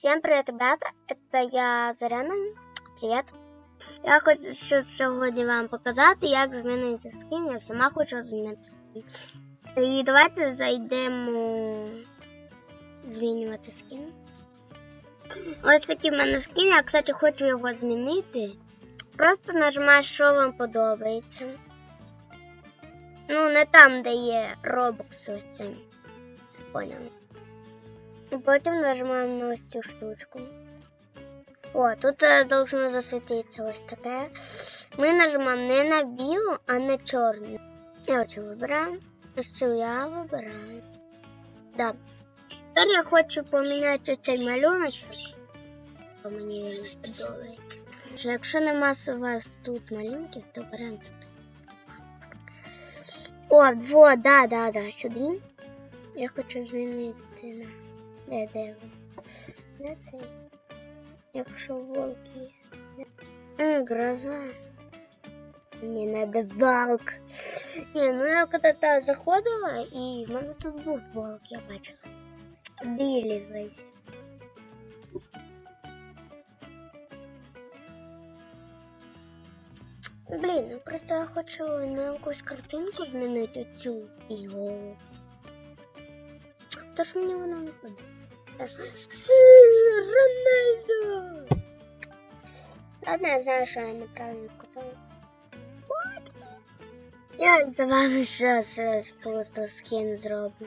Всем привет, ребята! Это я Заряна. Привет! Я хочу сьогодні вам показати, як змінити скін. Я сама хочу змінити скін. І давайте зайдемо змінювати скін. Ось такий в мене скін, я, кстати, хочу його змінити. Просто нажимаєш, що вам подобається. Ну, не там, де є Robux ось Поняли. Потім нажимаємо на ось цю штучку. О, тут е, должно засвітитися ось таке. Ми нажимаємо не на білу, а на чорну. Я оцю вибираю. Ось цю я вибираю. Да. Тепер я хочу поміняти цей малюночок. Бо мені він не подобається. Якщо нема у вас тут малюнків, то беремо тут. О, во, да, да, да, сюди. Я хочу змінити на. Де ви? Де цей? Якщо волки. М, гроза. Мені надо волк. Ні, ну я коли-то заходила і в мене тут був волк, я бачила. Білий весь. Блін, ну просто я хочу на якусь картинку змінити цю його. Тож мені вона не подобається. Рональдо! Ладно, я знаю, що я неправильно сказала. Я за вами щось е, просто скін зроблю.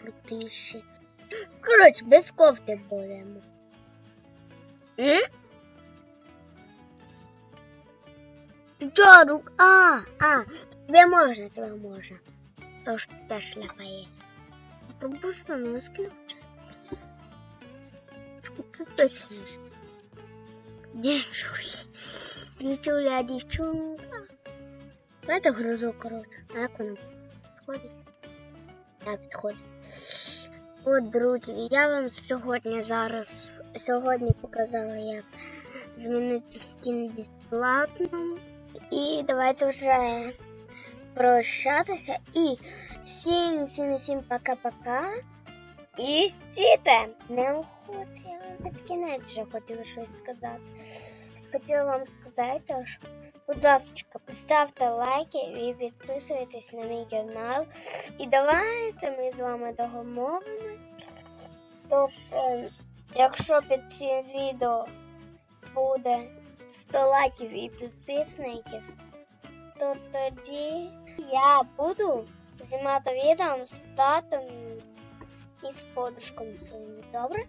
Крутий щит. Коротше, без кофти будемо. М? Чо, рук? А, а, тебе можна, тебе можна. То теж шляпа є. Попробуй что носки хочу. Точно. Дівчуля. Дівчуля, дівчунка. Давайте грозу, коротше. А як вона підходить? Так, підходить. От, друзі, я вам сьогодні зараз сьогодні показала, як змінити скін безплатно. І давайте вже прощатися. І всім, всім, всім пока-пока. І стійте! Не охоти, я вам під кінець вже хотіла щось сказати. Хотіла вам сказати, що, будь ласка, поставте лайки і підписуйтесь на мій канал. І давайте ми з вами договоримось. Тож, е, якщо під цим відео буде 100 лайків і підписників, то тоді я буду знімати відео з татом і з подружками своїми, добре?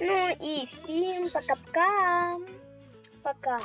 Ну і всім пока-пока. Пока.